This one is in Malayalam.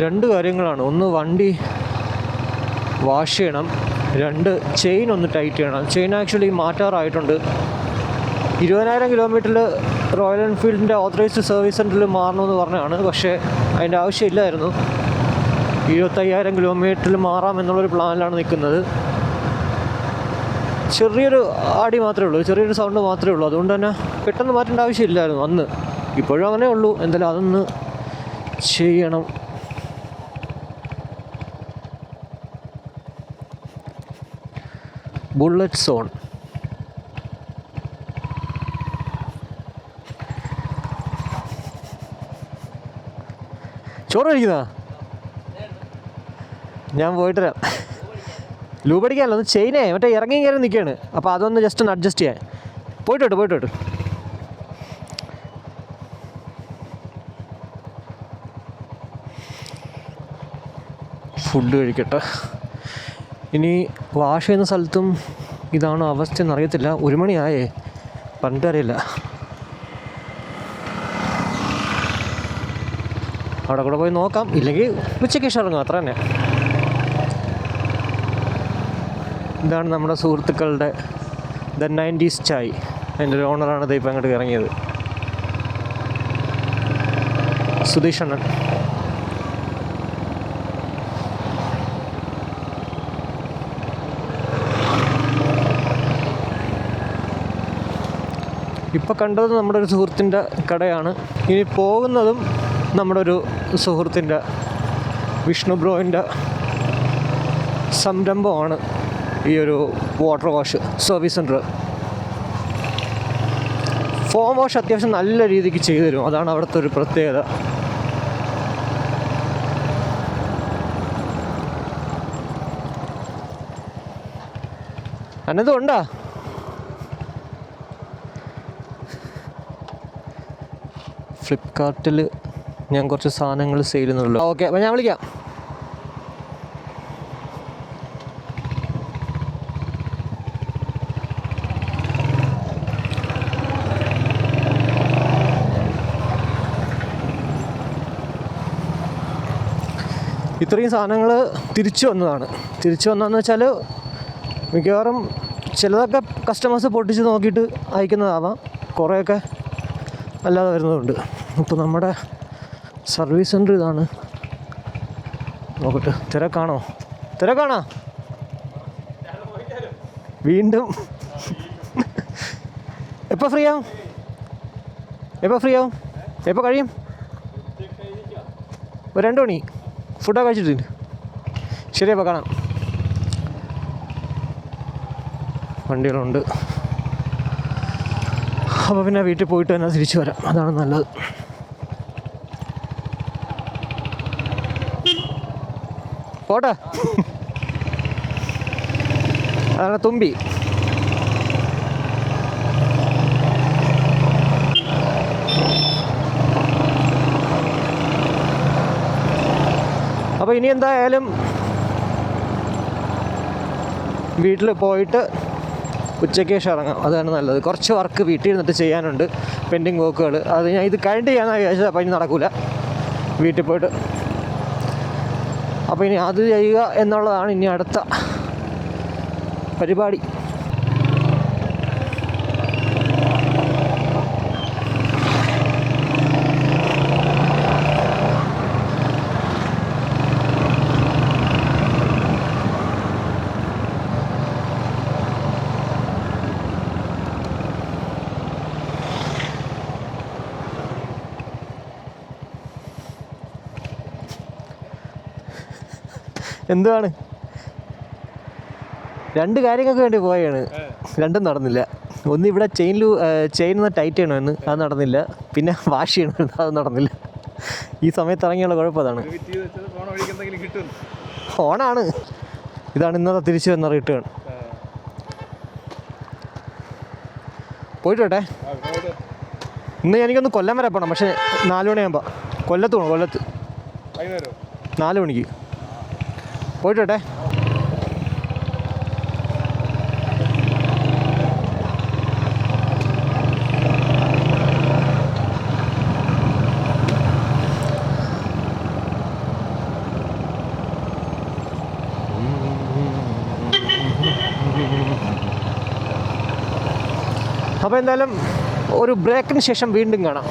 രണ്ട് കാര്യങ്ങളാണ്. ഒന്ന് വണ്ടി വാഷ് ചെയ്യണം. രണ്ട് ചെയിൻ ഒന്ന് ടൈറ്റ് ചെയ്യണം. ചെയിൻ ആക്ച്വലി മാറ്റാറായിട്ടുണ്ട്. ഇരുപതിനായിരം കിലോമീറ്ററിൽ റോയൽ എൻഫീൽഡിന്റെ ഓതറൈസ്ഡ് സർവീസ് സെന്ററിൽ മാറണമെന്ന് പറഞ്ഞതാണ്. പക്ഷേ അതിന്റെ ആവശ്യമില്ലായിരുന്നു. ഇരുപത്തയ്യായിരം കിലോമീറ്ററിൽ മാറാം എന്നുള്ളൊരു പ്ലാനിലാണ് നിൽക്കുന്നത് ചെറിയൊരു ആടി മാത്രമേ ഉള്ളൂ. ചെറിയൊരു സൗണ്ട് മാത്രമേ ഉള്ളൂ. അതുകൊണ്ട് തന്നെ പെട്ടെന്ന് മാറ്റേണ്ട ആവശ്യമില്ലായിരുന്നു അന്ന്. ഇപ്പോഴും അങ്ങനെ ഉള്ളൂ. എന്തായാലും അതൊന്ന് ചെയ്യണം. ബുള്ളറ്റ് സോൺ ചോറ് കഴിക്കുന്ന ഞാൻ പോയിട്ട് വരാം ലൂബ് അടിക്കാനല്ലോ ഒന്ന് ചെയിനേ മറ്റേ ഇറങ്ങി കയറി നിൽക്കുകയാണ് അപ്പോൾ അതൊന്ന് ജസ്റ്റ് ഒന്ന് അഡ്ജസ്റ്റ് ചെയ്യാൻ. പോയിട്ട് പോയിട്ട്. ഫുഡ് കഴിക്കട്ടെ. ഇനി വാഷ് ചെയ്യുന്ന സ്ഥലത്തും ഇതാണോ അവസ്ഥ എന്നറിയത്തില്ല. ഒരു മണിയായേ. പറഞ്ഞിട്ടറിയില്ല അവിടെ കൂടെ പോയി നോക്കാം. ഇല്ലെങ്കിൽ ഉച്ചയ്ക്ക് ശേഷം ഇറങ്ങും. അത്ര തന്നെ. ഇതാണ് നമ്മുടെ സുഹൃത്തുക്കളുടെ ദ നയന്റീസ് ചായ്. അതിന്റെ ഒരു ഓണറാണ് ഇത് അങ്ങോട്ട് ഇറങ്ങിയത്. സുധീഷ് അണ്ണൻ. ഇപ്പോൾ കണ്ടത് നമ്മുടെ ഒരു സുഹൃത്തിന്റെ കടയാണ്. ഇനി പോകുന്നതും നമ്മുടെ ഒരു സുഹൃത്തിന്റെ വിഷ്ണു ബ്രോയിന്റെ സംരംഭമാണ് ഈ ഒരു water wash service centre foam wash അത്യാവശ്യം നല്ല രീതിക്ക് ചെയ്തു തരും. അതാണ് അവിടുത്തെ ഒരു പ്രത്യേകത. ഉണ്ടോ? ഫ്ലിപ്കാർട്ടിൽ ഞാൻ കുറച്ച് സാധനങ്ങൾ സെയിൽ ചെയ്യുന്നുള്ളൂ. ഓക്കെ അപ്പോൾ ഞാൻ വിളിക്കാം. ഇത്രയും സാധനങ്ങൾ തിരിച്ചു വന്നതാണ്. തിരിച്ചു വന്നതെന്ന് വെച്ചാൽ മിക്കവാറും ചിലതൊക്കെ കസ്റ്റമേഴ്സ് പൊട്ടിച്ച് നോക്കിയിട്ട് അയക്കുന്നതാവാം. കുറേയൊക്കെ അല്ലാതെ വരുന്നതുണ്ട് അപ്പോൾ നമ്മുടെ സർവീസ് സെന്റർ ഇതാണ്. നോക്കട്ടെ തിരക്കാണോ? തിരക്കാണോ? വീണ്ടും. എപ്പോൾ ഫ്രീ ആവും? എപ്പോൾ ഫ്രീ ആവും? എപ്പോൾ കഴിയും? ഒരു രണ്ട് മണി. ഫുഡൊക്കെ കഴിച്ചിട്ടുണ്ട് ശരി അപ്പോൾ കാണാം. വണ്ടികളുണ്ട്. അപ്പോൾ പിന്നെ വീട്ടിൽ പോയിട്ട് തന്നെ തിരിച്ചു വരാം. അതാണ് നല്ലത്. പോട്ടെ. അതാണ് തുമ്പി. അപ്പോൾ ഇനി എന്തായാലും വീട്ടിൽ പോയിട്ട് ഉച്ചയ്ക്ക് ശേഷം ഇറങ്ങാം. അതാണ് നല്ലത്. കുറച്ച് വർക്ക് വീട്ടിൽ ഇരുന്നിട്ട് ചെയ്യാനുണ്ട് പെൻഡിങ് വർക്കുകൾ അത് ഞാൻ ഇത് കഴിഞ്ഞിട്ട് ചെയ്യാമെന്ന് വിചാരിച്ചത്. അപ്പോൾ ഇനി നടക്കില്ല വീട്ടിൽ പോയിട്ട്. അപ്പോൾ ഇനി അത് ചെയ്യുക എന്നുള്ളതാണ് ഇനി അടുത്ത പരിപാടി. എന്തുവാണ്? രണ്ട് കാര്യങ്ങൾക്ക് വേണ്ടി പോയാണ്. രണ്ടും നടന്നില്ല. ഒന്ന് ഇവിടെ ചെയിൻ ലൂ ചെയിൻ ഒന്ന് ടൈറ്റ് ചെയ്യണമെന്ന് അത് നടന്നില്ല. പിന്നെ വാഷ് ചെയ്യണമെന്ന് അത് നടന്നില്ല. ഈ സമയത്ത് ഇറങ്ങിയുള്ള കുഴപ്പം അതാണ്. ഫിറ്റ് ചെയ്ത് വെച്ചത് പോണ വഴിക്ക് എന്തെങ്കിലും കിട്ടും. ഫോണാണ്. ഇതാണ് ഇന്നത്തെ തിരിച്ചു വന്ന റിട്ടേൺ പോയിട്ടോട്ടെ? ഇന്ന് എനിക്കൊന്ന് കൊല്ലം വരെ പോകണം പക്ഷേ നാല് മണിയാകുമ്പോൾ കൊല്ലത്ത് പോകണം കൊല്ലത്ത്. നാല് മണിക്ക്. പോയിട്ടെ അപ്പോൾ എന്തായാലും ഒരു ബ്രേക്കിന് ശേഷം വീണ്ടും കാണാം.